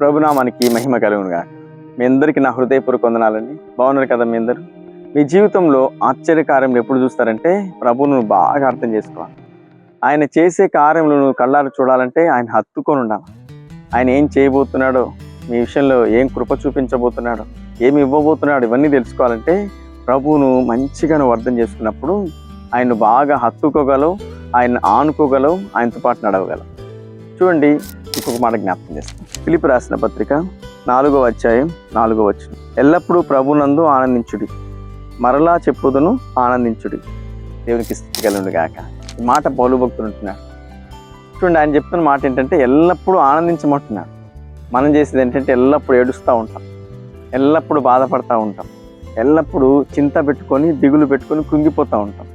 ప్రభునామానికి మహిమ కలుగునుగా మీ అందరికీ నా హృదయపూర్వక వందనాలండి. బాగున్నారు కదా మీ అందరూ? మీ జీవితంలో ఆశ్చర్యకార్యములు ఎప్పుడు చూస్తారంటే ప్రభువును బాగా అర్థం చేసుకోవాలి. ఆయన చేసే కార్యములు నువ్వు కళ్ళారు చూడాలంటే ఆయన హత్తుకొని ఉండాలి. ఆయన ఏం చేయబోతున్నాడో మీ విషయంలో ఏం కృప చూపించబోతున్నాడో ఏమి ఇవ్వబోతున్నాడో ఇవన్నీ తెలుసుకోవాలంటే ప్రభువును మంచిగా నువ్వు అర్థం చేసుకున్నప్పుడు ఆయన బాగా హత్తుకోగలవు ఆయన ఆనుకోగలవు ఆయనతో పాటు నడవగలవు. చూడండి ఇంకొక మాట జ్ఞాపకం చేస్తాం పిలిపి రాసిన పత్రిక నాలుగో అధ్యాయం నాలుగో వచ్చిన ఎల్లప్పుడూ ప్రభునందు ఆనందించుడి. మరలా చెప్పుదును ఆనందించుడి. దేవునికి స్థితి గాక. ఈ మాట పౌలు భక్తులు ఉంటున్నాడు చూడండి ఆయన చెప్తున్న మాట ఏంటంటే ఎల్లప్పుడూ ఆనందించమంటున్నాడు. మనం చేసేది ఏంటంటే ఎల్లప్పుడూ ఏడుస్తూ ఉంటాం. ఎల్లప్పుడూ బాధపడుతూ ఉంటాం. ఎల్లప్పుడూ చింత పెట్టుకొని దిగులు పెట్టుకొని కృంగిపోతూ ఉంటాం.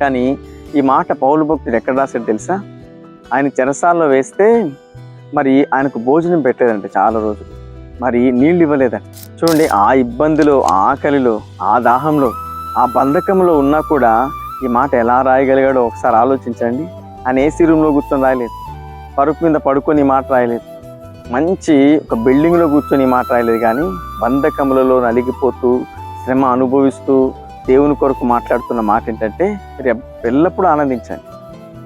కానీ ఈ మాట పౌలు భక్తుడు ఎక్కడ రాశాడు తెలుసా? ఆయన చెరసాల్లో వేస్తే మరి ఆయనకు భోజనం పెట్టలేదంట చాలా రోజులు. మరి నీళ్ళు ఇవ్వలేదంట. చూడండి ఆ ఇబ్బందిలో ఆ ఆకలిలో ఆ దాహంలో ఆ బంధకంలో ఉన్నా కూడా ఈ మాట ఎలా రాయగలిగాడో ఒకసారి ఆలోచించండి. ఆయన ఏసీ రూమ్లో కూర్చొని రాయలేదు. పరుపు మీద పడుకొని ఈ మాట రాయలేదు. మంచి ఒక బిల్డింగ్లో కూర్చొని ఈ మాట రాయలేదు కానీ బంధకములలో నలిగిపోతూ శ్రమ అనుభవిస్తూ దేవుని కొరకు మాట్లాడుతున్న మాట ఏంటంటే ఎల్లప్పుడూ ఆనందించండి.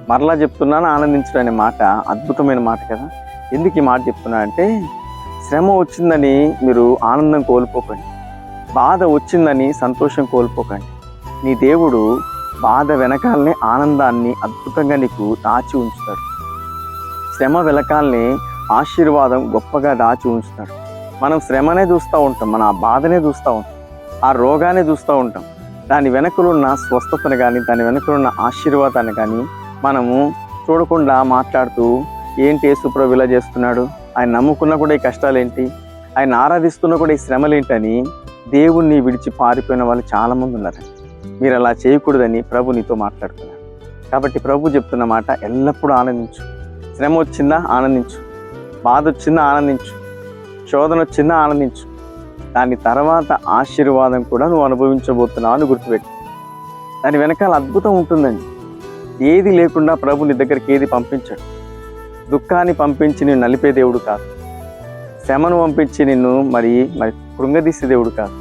మరలా చెప్తున్నాను ఆనందించడం అనే మాట అద్భుతమైన మాట కదా? ఎందుకు ఈ మాట చెప్తున్నా అంటే శ్రమ వచ్చిందని మీరు ఆనందం కోల్పోకండి. బాధ వచ్చిందని సంతోషం కోల్పోకండి. నీ దేవుడు బాధ వెనకాలనే ఆనందాన్ని అద్భుతంగా నీకు దాచి ఉంచుతాడు. శ్రమ వెనకాలనే ఆశీర్వాదం గొప్పగా దాచి ఉంచుతాడు. మనం శ్రమనే చూస్తూ ఉంటాం మన ఆ బాధనే చూస్తూ ఉంటాం ఆ రోగానే చూస్తూ ఉంటాం. దాని వెనకలున్న స్వస్థతను కానీ దాని వెనకలున్న ఆశీర్వాదాన్ని కానీ మనము చూడకుండా మాట్లాడుతూ ఏంటి యేసుప్రభు ఇలా చేస్తున్నాడు? ఆయన నమ్ముకున్న కూడా ఈ కష్టాలు ఏంటి ఆయన ఆరాధిస్తున్న కూడా ఈ శ్రమలేంటని దేవుణ్ణి విడిచి పారిపోయిన వాళ్ళు చాలామంది ఉన్నారు. మీరు అలా చేయకూడదని ప్రభు నీతో మాట్లాడుతున్నారు. కాబట్టి ప్రభు చెప్తున్న మాట ఎల్లప్పుడూ ఆనందించు. శ్రమ వచ్చిందా ఆనందించు. బాధ వచ్చిందా ఆనందించు. శోధన వచ్చిందా ఆనందించు. దాని తర్వాత ఆశీర్వాదం కూడా నువ్వు అనుభవించబోతున్నావు అని గుర్తుపెట్టు. దాని వెనకాల అద్భుతం ఉంటుందండి. ఏది లేకుండా ప్రభు నీ దగ్గరికి ఏది పంపించడు. దుఃఖాన్ని పంపించి నిన్ను నలిపే దేవుడు కాదు. శ్రమను పంపించి నిన్ను మరి మరి కృంగదీసే దేవుడు కాదు.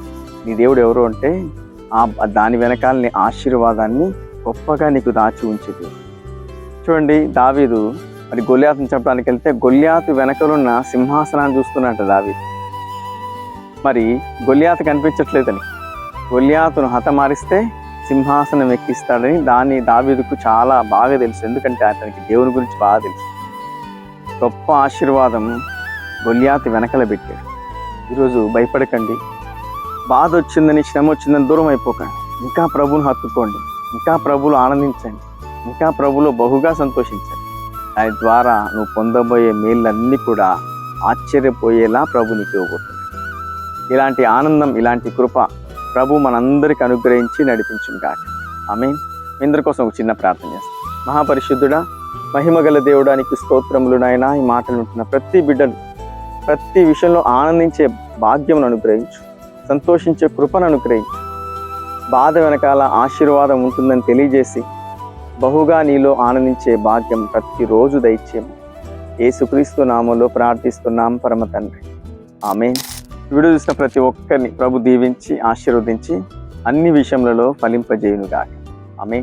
నీ దేవుడు ఎవరు అంటే ఆ దాని వెనకాల నీ ఆశీర్వాదాన్ని గొప్పగా నీకు దాచి ఉంచేది. చూడండి దావీదు మరి గొల్యాతుని చెప్పడానికి వెళ్తే గొల్యాతు వెనకలున్న సింహాసనాన్ని చూస్తున్నట్టు దావీదు. మరి గొల్యాతు కనిపించట్లేదని. గొల్యాతును హతమారిస్తే సింహాసనం ఎక్కిస్తాడని దాన్ని దావీదుకు చాలా బాగా తెలుసు. ఎందుకంటే అతనికి దేవుని గురించి బాగా తెలుసు. గొప్ప ఆశీర్వాదం గొల్యాతు వెనకల పెట్టాడు. ఈరోజు భయపడకండి. బాధ వచ్చిందని శ్రమ వచ్చిందని దూరం అయిపోకండి. ఇంకా ప్రభుని హత్తుకోండి. ఇంకా ప్రభులు ఆనందించండి. ఇంకా ప్రభులో బహుగా సంతోషించండి. దాని ద్వారా నువ్వు పొందబోయే మేళ్ళన్నీ కూడా ఆశ్చర్యపోయేలా ప్రభు నీకు ఇవ్వబోతుంది ఇలాంటి ఆనందం ఇలాంటి కృప ప్రభు మనందరికి అనుగ్రహించి నడిపించును కాక ఆమె మీ అందరి కోసం ఒక చిన్న ప్రార్థన చేస్తాం. మహాపరిశుద్ధుడా మహిమగల దేవుడానికి స్తోత్రములు నాయన ఈ మాటలు ఉంటున్న ప్రతి బిడ్డను ప్రతి విషయంలో ఆనందించే భాగ్యమును అనుగ్రహించు. సంతోషించే కృపను అనుగ్రహించు. బాధ వెనకాల ఆశీర్వాదం ఉంటుందని తెలియజేసి బహుగా నీలో ఆనందించే భాగ్యం ప్రతిరోజు దయచేము యేసుక్రీస్తు నామంలో ప్రార్థిస్తున్నాం పరమ తండ్రి. ఆమె వీడియో చూసిన ప్రతి ఒక్కరిని ప్రభు దీవించి ఆశీర్వదించి అన్ని విషయములలో ఫలింపజేయునుగా ఆమె